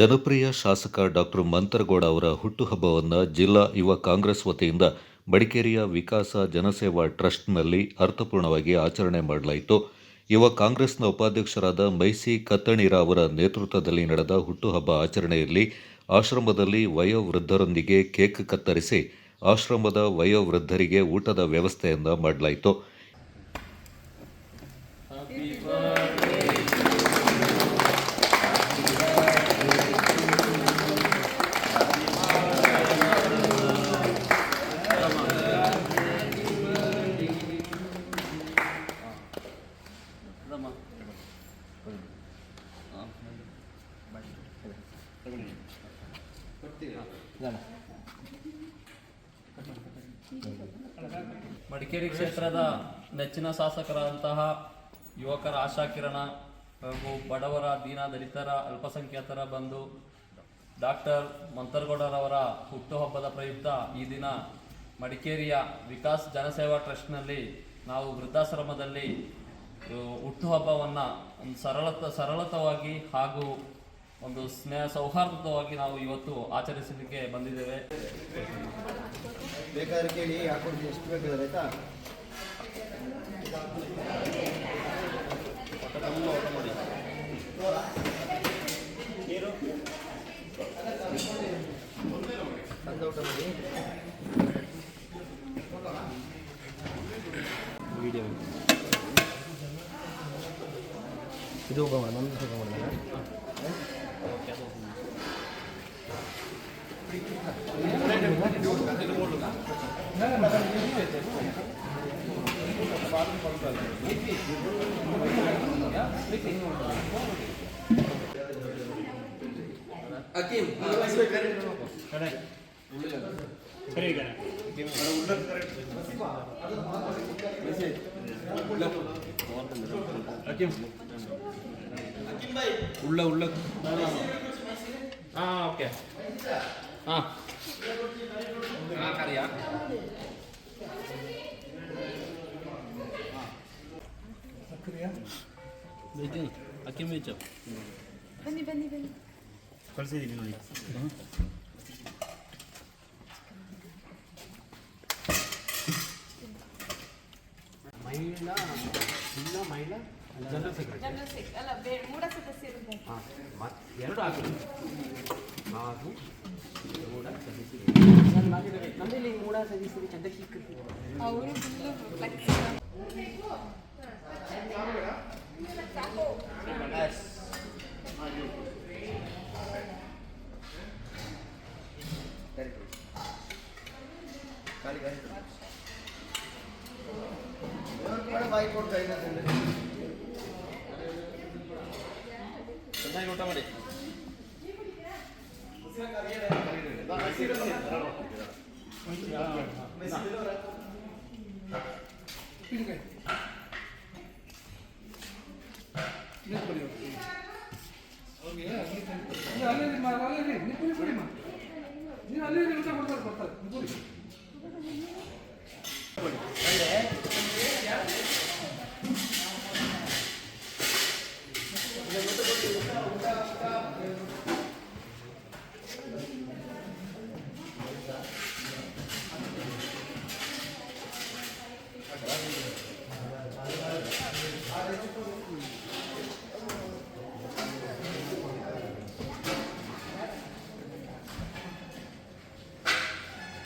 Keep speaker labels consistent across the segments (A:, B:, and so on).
A: ಜನಪ್ರಿಯ ಶಾಸಕ ಡಾಕ್ಟರ್ ಮಂತರಗೌಡ ಅವರ ಹುಟ್ಟುಹಬ್ಬವನ್ನು ಜಿಲ್ಲಾ ಯುವ ಕಾಂಗ್ರೆಸ್ ವತಿಯಿಂದ ಬಡಿಕೇರಿಯ ವಿಕಾಸ ಜನಸೇವಾ ಟ್ರಸ್ಟ್ನಲ್ಲಿ ಅರ್ಥಪೂರ್ಣವಾಗಿ ಆಚರಣೆ ಮಾಡಲಾಯಿತು. ಯುವ ಕಾಂಗ್ರೆಸ್ನ ಉಪಾಧ್ಯಕ್ಷರಾದ ಮೈಸಿ ಕತ್ತಣೀರ ಅವರ ನೇತೃತ್ವದಲ್ಲಿ ನಡೆದ ಹುಟ್ಟುಹಬ್ಬ ಆಚರಣೆಯಲ್ಲಿ ಆಶ್ರಮದಲ್ಲಿ ವಯೋವೃದ್ಧರೊಂದಿಗೆ ಕೇಕ್ ಕತ್ತರಿಸಿ, ಆಶ್ರಮದ ವಯೋವೃದ್ಧರಿಗೆ ಊಟದ ವ್ಯವಸ್ಥೆಯನ್ನು ಮಾಡಲಾಯಿತು.
B: ಮಡಿಕೇರಿ ಕ್ಷೇತ್ರದ ನೆಚ್ಚಿನ ಶಾಸಕರಾದಂತಹ ಯುವಕರ ಆಶಾಕಿರಣ ಹಾಗೂ ಬಡವರ ದೀನ ದಲಿತರ ಅಲ್ಪಸಂಖ್ಯಾತರ ಬಂದು ಡಾಕ್ಟರ್ ಮಂತರಗೌಡರವರ ಹುಟ್ಟುಹಬ್ಬದ ಪ್ರಯುಕ್ತ ಈ ದಿನ ಮಡಿಕೇರಿಯ ವಿಕಾಸ್ ಜನಸೇವಾ ಟ್ರಸ್ಟ್ನಲ್ಲಿ ನಾವು ವೃದ್ಧಾಶ್ರಮದಲ್ಲಿ ಹುಟ್ಟುಹಬ್ಬವನ್ನು ಸರಳತ, ಸರಳತವಾಗಿ ಹಾಗೂ ಒಂದು ಸ್ನೇಹ ಸೌಹಾರ್ದವಾಗಿ ನಾವು ಇವತ್ತು ಆಚರಿಸಲಿಕ್ಕೆ ಬಂದಿದ್ದೇವೆ.
C: ಬೇಕಾದ್ರೆ ಕೇಳಿ ಹಾಕೊಂಡು ಎಷ್ಟು ಬೇಕಾದ್ರೆ ಆಯ್ತಾ? ವಿಡಿಯೋ ಇದು ಹೋಗೋಣ ನಮ್ದು ಹೋಗೋಣ
B: ಅಕೀಮ್ ಸರಿ ಈಗ ಅಕೀಮ್ 올라 올라. 아
D: 오케이.
E: 아. 아
C: 가리야.
D: 그래요? 메이든 아낌 메이죠. 베니 베니 베니. 벌써 이리 놀이. महिला महिला ಮೂಡ ಸದಸ್ಯರಿದ್ದಾರೆ
C: ಹಾಂ ಮತ್ತು ಎರಡು ಆಗಲಿ ಹಾಗೂ ಮೂಡ ಸದಸ್ಯರು ನಮ್ಮಲ್ಲಿ ಮೂಡ ಸದಸ್ಯರು ಚಂದ್ರಶೇಖರ್
D: ಅವರು ಫುಲ್ಲು ಫ್ಲೆಕ್ಸ್
C: ಬಾಯಿ ಕೊಡ್ತಾ ಇದ್ದಾರೆ
B: ಚೆನ್ನಾಗಿ ಊಟ ಮಾಡಿ ಊಟ ಕೊಟ್ಟಿಲ್ಲ ಇಲ್ಲಿ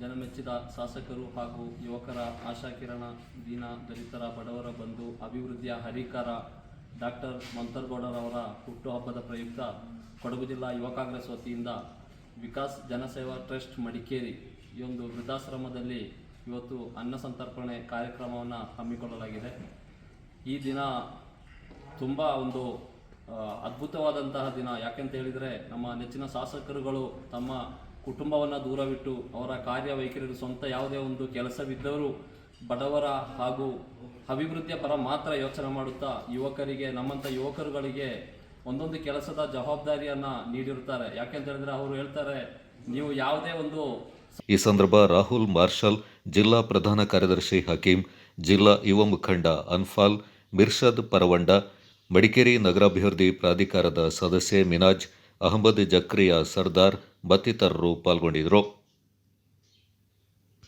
B: ಜನಮೆಚ್ಚಿದ ಶಾಸಕರು ಹಾಗೂ ಯುವಕರ ಆಶಾಕಿರಣ ದೀನ, ದಲಿತರ, ಬಡವರ ಬಂಧು, ಅಭಿವೃದ್ಧಿಯ ಹರಿಕಾರ ಡಾಕ್ಟರ್ ಮಂತರ್ಗೌಡರವರ ಹುಟ್ಟುಹಬ್ಬದ ಪ್ರಯುಕ್ತ ಕೊಡಗು ಜಿಲ್ಲಾ ಯುವ ಕಾಂಗ್ರೆಸ್ ವತಿಯಿಂದ ವಿಕಾಸ್ ಜನಸೇವಾ ಟ್ರಸ್ಟ್ ಮಡಿಕೇರಿ ಈ ಒಂದು ವೃದ್ಧಾಶ್ರಮದಲ್ಲಿ ಇವತ್ತು ಅನ್ನ ಸಂತರ್ಪಣೆ ಕಾರ್ಯಕ್ರಮವನ್ನು ಹಮ್ಮಿಕೊಳ್ಳಲಾಗಿದೆ. ಈ ದಿನ ತುಂಬ ಒಂದು ಅದ್ಭುತವಾದಂತಹ ದಿನ. ಯಾಕೆಂತ ಹೇಳಿದರೆ ನಮ್ಮ ನೆಚ್ಚಿನ ಶಾಸಕರುಗಳು ತಮ್ಮ ಕುಟುಂಬವನ್ನು ದೂರವಿಟ್ಟು ಅವರ ಕಾರ್ಯವೈಖರಿ ಸ್ವಂತ ಯಾವುದೇ ಒಂದು ಕೆಲಸವಿದ್ದವರು ಬಡವರ ಹಾಗೂ ಅಭಿವೃದ್ಧಿಯ ಪರ ಮಾತ್ರ ಯೋಚನೆ ಮಾಡುತ್ತಾ ಯುವಕರಿಗೆ ನಮ್ಮಂಥ ಯುವಕರುಗಳಿಗೆ ಒಂದೊಂದು ಕೆಲಸದ ಜವಾಬ್ದಾರಿಯನ್ನು ನೀಡಿರುತ್ತಾರೆ. ಯಾಕೆಂತ ಹೇಳಿದ್ರೆ ಅವರು ಹೇಳ್ತಾರೆ, ನೀವು ಯಾವುದೇ ಒಂದು
A: ಈ ಸಂದರ್ಭ ರಾಹುಲ್ ಮಾರ್ಷಲ್, ಜಿಲ್ಲಾ ಪ್ರಧಾನ ಕಾರ್ಯದರ್ಶಿ ಹಕೀಂ, ಜಿಲ್ಲಾ ಯುವ ಮುಖಂಡ ಅನ್ಫಾಲ್, ಮಿರ್ಷದ್ ಪರವಂಡ, ಮಡಿಕೇರಿ ನಗರಾಭಿವೃದ್ಧಿ ಪ್ರಾಧಿಕಾರದ ಸದಸ್ಯೆ ಮಿನಾಜ್, ಅಹಮದ್ ಜಕ್ರಿಯಾ ಸರ್ದಾರ್ ಮತ್ತಿತರರು ಪಾಲ್ಗೊಂಡಿದ್ದರು.